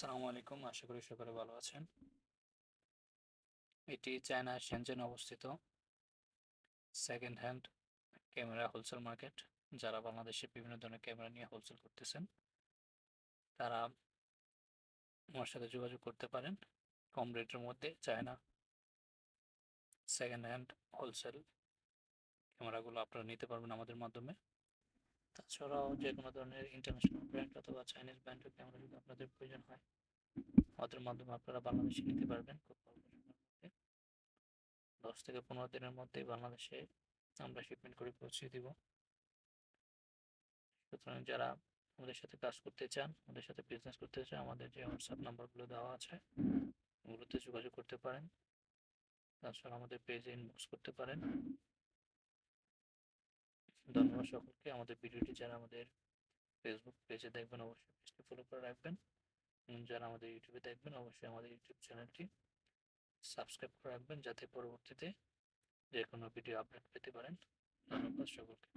আসসালামু আলাইকুম। আশা করি সকলে ভালো আছেন। এটি চায়না শেনজেন অবস্থিত। Second hand camera wholesale market যারা বাংলাদেশে বিভিন্ন ধরনের ক্যামেরা নিয়ে হোলসেল করতেছেন, তারা আমার সাথে যোগাযোগ করতে পারেন। কম রেটের মধ্যে চায়না সেকেন্ড হ্যান্ড হোলসেল ক্যামেরাগুলো আপনারা নিতে পারবেন আমাদের মাধ্যমে। তাছাড়াও যে কোনো ধরনের ইন্টারন্যাশনাল ব্র্যান্ড চাইনিজ ব্র্যান্ডের ক্যামেরা যদি আপনাদের প্রয়োজন হয় আমাদের মাধ্যমে আপনারা বাংলাদেশে নিতে পারবেন। খুব অল্প সময়ের মধ্যে। দশ থেকে পনেরো দিনের মধ্যেই বাংলাদেশে আমরা শিপমেন্ট করে পৌঁছে দিব। সুতরাং যারা আমাদের সাথে কাজ করতে চান, আমাদের সাথে বিজনেস করতে চান, আমাদের যে হোয়াটসঅ্যাপ নাম্বারগুলো দেওয়া আছে, ওগুলোতে যোগাযোগ করতে পারেন। তাছাড়া আমাদের পেজে ইনবক্স করতে পারেন। ধন্যবাদ সকলকে। আমাদের ভিডিওটি যারা আমাদের ফেসবুক পেজে দেখবেন অবশ্যই পেজটি ফলো করে রাখবেন। যারা আমাদের ইউটিউবে দেখবেন, অবশ্যই আমাদের ইউটিউব চ্যানেলটি সাবস্ক্রাইব করে রাখবেন, যাতে পরবর্তীতে যে কোনো ভিডিও আপডেট পেতে পারেন। ধন্যবাদ সকলকে।